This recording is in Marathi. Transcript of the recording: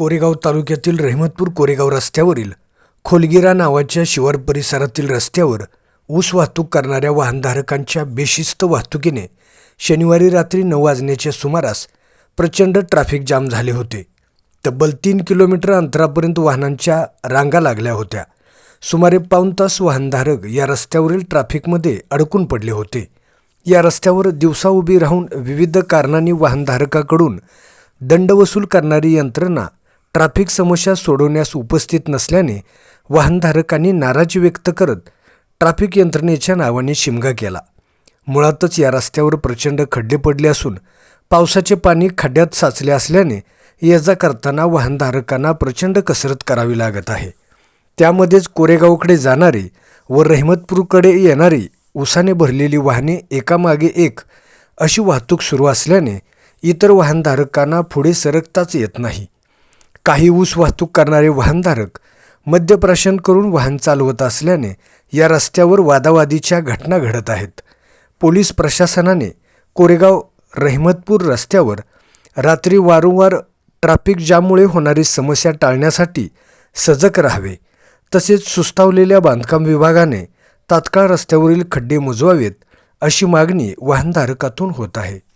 कोरेगाव तालुक्यातील रहमतपूर कोरेगाव रस्त्यावरील खोलगिरा नावाच्या शिवार परिसरातील रस्त्यावर ऊस वाहतूक करणाऱ्या वाहनधारकांच्या बेशिस्त वाहतुकीने शनिवारी रात्री नऊ वाजण्याच्या सुमारास प्रचंड ट्रॅफिक जाम झाले होते. तब्बल तीन किलोमीटर अंतरापर्यंत वाहनांच्या रांगा लागल्या होत्या. सुमारे पाऊण तास वाहनधारक या रस्त्यावरील ट्रॅफिकमध्ये अडकून पडले होते. या रस्त्यावर दिवसा उभी राहून विविध कारणांनी वाहनधारकाकडून दंड वसूल करणारी यंत्रणा ट्रॅफिक समस्या सोडवण्यास उपस्थित नसल्याने वाहनधारकांनी नाराजी व्यक्त करत ट्रॅफिक यंत्रणेच्या नावाने शिमगा केला. मुळातच या रस्त्यावर प्रचंड खड्डे पडले असून पावसाचे पाणी खड्ड्यात साचले असल्याने ये जा करताना वाहनधारकांना प्रचंड कसरत करावी लागत आहे. त्यामध्येच कोरेगावकडे जाणारी व रहमतपूरकडे येणारी उसाने भरलेली वाहने एकामागे एक अशी वाहतूक सुरू असल्याने इतर वाहनधारकांना पुढे सरकताच येत नाही. काही ऊस वाहतूक करणारे वाहनधारक मद्यप्राशन करून वाहन चालवत असल्याने या रस्त्यावर वादावादीच्या घटना घडत आहेत. पोलीस प्रशासनाने कोरेगाव रहमतपूर रस्त्यावर रात्री वारंवार ट्रॅफिक जाममुळे होणारी समस्या टाळण्यासाठी सजग राहावे तसेच सुस्तावलेल्या बांधकाम विभागाने तात्काळ रस्त्यावरील खड्डे मुजवावेत अशी मागणी वाहनधारकातून होत आहे.